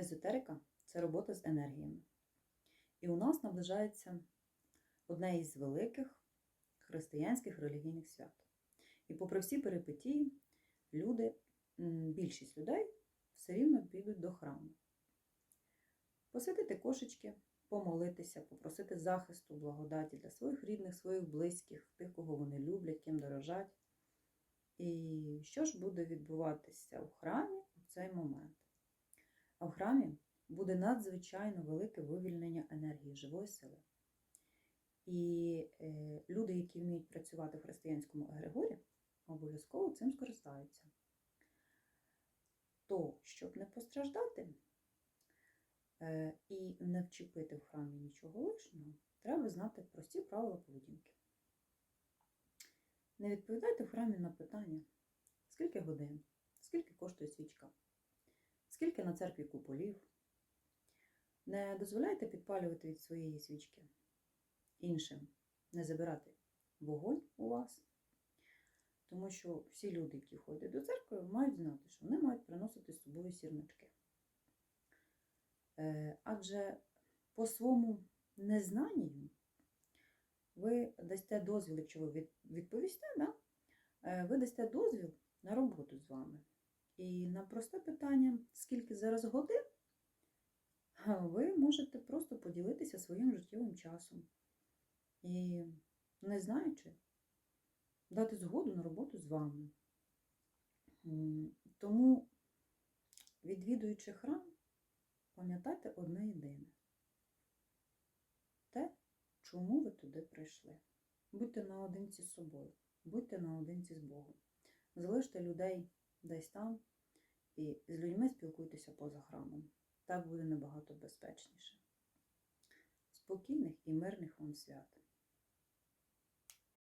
Езотерика це робота з енергіями. І у нас наближається одне із великих християнських релігійних свят. І попри всі перипетії, люди, більшість людей все рівно підуть до храму. Посвятити кошечки, помолитися, попросити захисту, благодаті для своїх рідних, своїх близьких, тих, кого вони люблять, ким дорожать. І що ж буде відбуватися у храмі у цей момент? А в храмі буде надзвичайно велике вивільнення енергії живої сили. І е, люди, які вміють працювати в християнському егрегорі, обов'язково цим скористаються. То, щоб не постраждати е, і не вчепити в храмі нічого лишнього, треба знати прості правила поведінки. Не відповідайте в храмі на питання, скільки годин, скільки коштує свічка, скільки на церкві куполів. Не дозволяйте підпалювати від своєї свічки іншим, не забирати вогонь у вас. Тому що всі люди, які ходять до церкви, мають знати, що вони мають приносити з собою сірнички. Е, Адже по своєму незнанню ви дасте дозвіл, якщо ви від- відповісте, да? е, ви дасте дозвіл на роботу з вами. І на просте питання, скільки зараз годин, ви можете просто поділитися своїм життєвим часом. І, не знаючи, дати згоду на роботу з вами. Тому, відвідуючи храм, пам'ятайте одне єдине. Те, чому ви туди прийшли. Будьте наодинці з собою, будьте наодинці з Богом. Залиште людей десь там і з людьми спілкуйтеся поза храмом. Так буде набагато безпечніше. Спокійних і мирних вам свят!